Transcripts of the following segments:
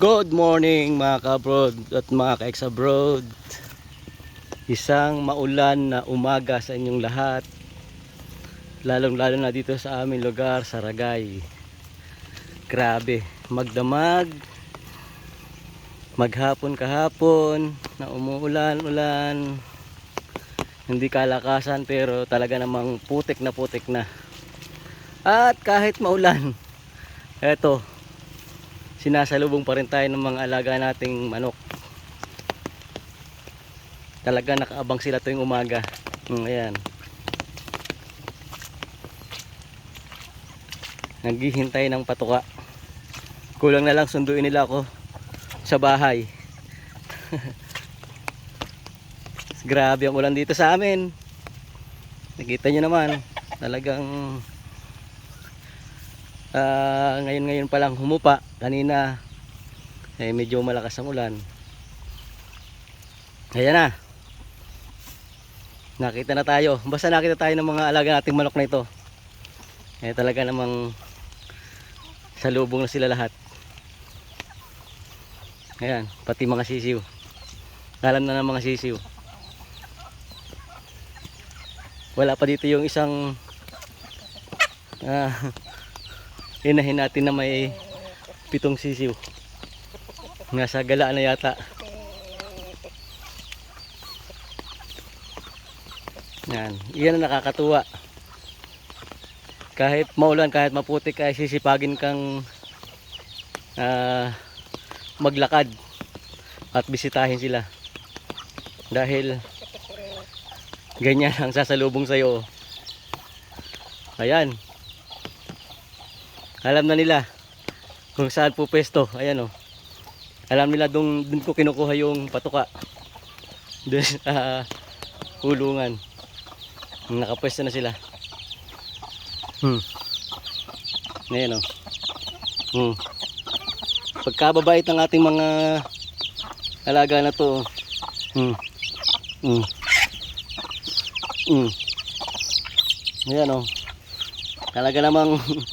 Good morning mga ka-abroad at mga ka-ex-abroad. Isang maulan na umaga sa inyong lahat. Lalong lalo na dito sa aming lugar, sa Ragay. Grabe, magdamag. Maghapon kahapon na umuulan-ulan. Hindi kalakasan pero talaga namang putik na putik na. At kahit maulan, eto, sinasalubong pa rin tayo ng mga alaga nating manok. Talaga nakaabang sila tuwing umaga. Hmm, ayan. Naghihintay ng patuka. Kulang na lang sunduin nila ako sa bahay. Grabe ang ulan dito sa amin. Nakita nyo naman, talagang Ah, ngayon ngayon pa lang humupa. Kanina eh medyo malakas ang ulan. Ayan na. Nakita na tayo. Basta nakita tayo ng mga alaga nating manok na ito. Eh talaga namang salubong na sila lahat. Ayan pati mga sisiw. Alam na ng mga sisiw. Wala pa dito yung isang ah, inahin natin na may pitong sisiw. Nasa galaan na yata. Yan. Yan ang nakakatuwa. Kahit maulan kahit maputik ay sisipagin kang ah, maglakad at bisitahin sila. Dahil ganyan ang sasalubong sa'yo. Ayan alam na nila kung saan po pwesto. Ayan o. Alam nila dun, dun ko kinukuha yung patuka. Doon sa hulungan. Nakapwesto na sila. Hmm. Ayan o. Hmm. Pagkababait ng ating mga alaga na to. oh. Hmm. Hmm. Hmm. Ayan o. Talaga namang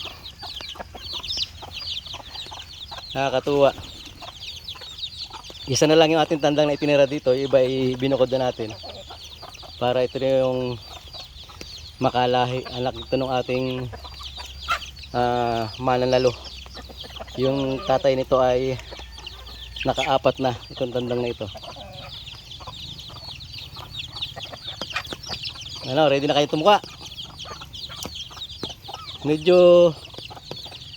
Nakakatuwa. Isa na lang yung ating tandang na itinira dito, yung iba ay binukod na natin. Para ito na yung makalahi, anak ito ng ating ah, mananalo. Yung tatay nito ay nakaapat na itong tandang na ito. Ano, ready na kayo tumuka? Medyo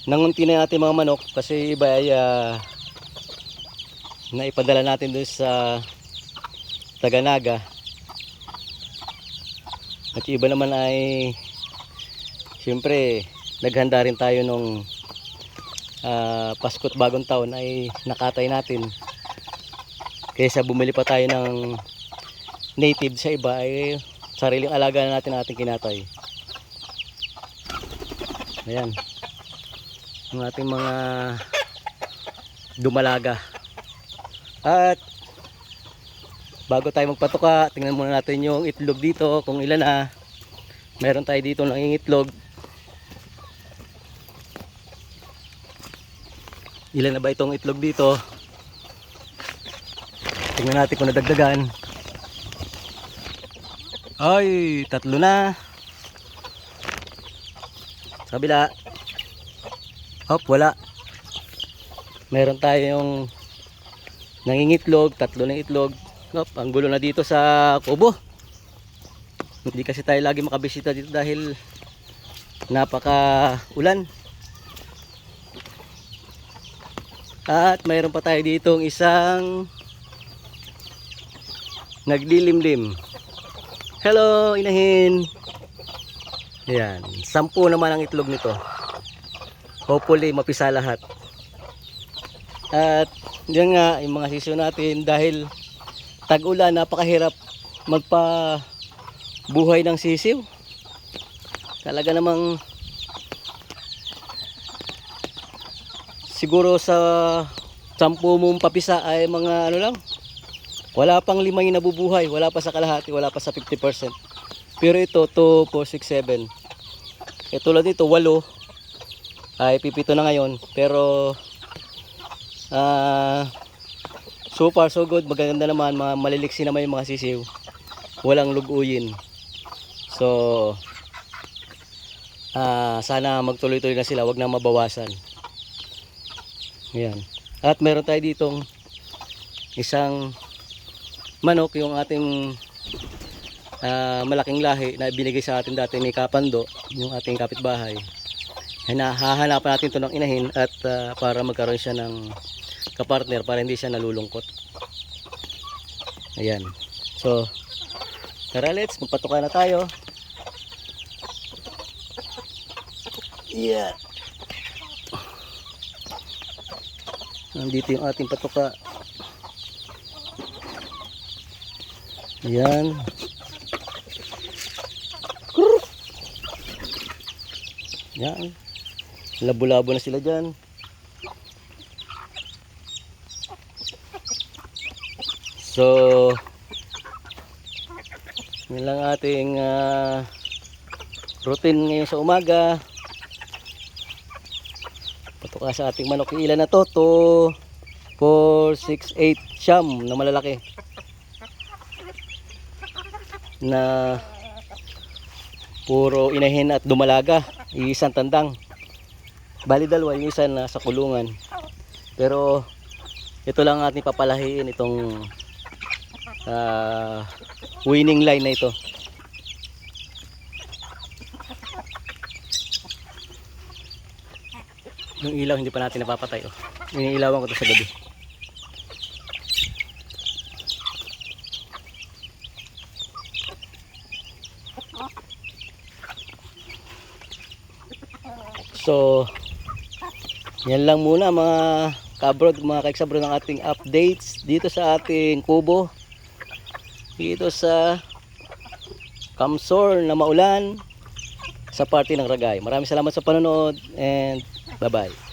nangunti na yung mga manok kasi iba ay ah, naipadala natin doon sa Taganaga. At iba naman ay siyempre naghanda rin tayo nung ah, Pasko't bagong taon ay nakatay natin. Kaysa bumili pa tayo ng native sa iba ay sariling alaga na natin ating kinatay. Ayan ng ating mga dumalaga. At bago tayo magpatuka, tingnan muna natin yung itlog dito kung ilan na. Meron tayo dito ng itlog. Ilan na ba itong itlog dito? Tingnan natin kung nadagdagan. Ay, tatlo na. Sa kabila. Hop, wala. Meron tayong nangingitlog, tatlo ng itlog. Hop, ang gulo na dito sa kubo. Hindi kasi tayo lagi makabisita dito dahil napaka ulan. At mayroon pa tayo ditong isang naglilimlim. Hello, inahin. Ayan, sampu naman ang itlog nito hopefully mapisa lahat. At yan nga yung mga sisyo natin dahil tag-ulan napakahirap magpa buhay ng sisiw. Talaga namang siguro sa sampu mong papisa ay mga ano lang wala pang lima yung nabubuhay wala pa sa kalahati wala pa sa 50% pero ito 2, 4, 6, 7 eh tulad nito 8 ay pipito na ngayon pero Ah, so far so good. Maganda naman. Mga maliliksi naman yung mga sisiw. Walang luguyin. So, ah sana magtuloy-tuloy na sila. Wag na mabawasan. Ayan. At meron tayo ditong isang manok yung ating ah, malaking lahi na binigay sa atin dati ni Kapando, yung ating kapitbahay. Ay nahahanapan natin ito ng inahin at ah, para magkaroon siya ng kapartner para hindi siya nalulungkot. Ayan. So, tara let's, magpatuka na tayo. Yeah. Nandito yung ating patuka. Ayan. Yan. Labo-labo na sila dyan. So, yun lang ating ah, routine ngayon sa umaga. Patuka sa ating manok. Ilan na to? 2, 4, 6, 8 siyam na malalaki. Na puro inahin at dumalaga. Isang tandang. Bali dalawa yung isa na sa kulungan. Pero ito lang ang ating papalahiin itong ah, winning line na ito. Yung ilaw hindi pa natin napapatay oh. Iniilawan ko to sa gabi. So, yan lang muna mga kabrod, mga kaiksabro ng ating updates dito sa ating kubo. Dito sa Kamsor na maulan sa party ng Ragay. Maraming salamat sa panonood and bye-bye.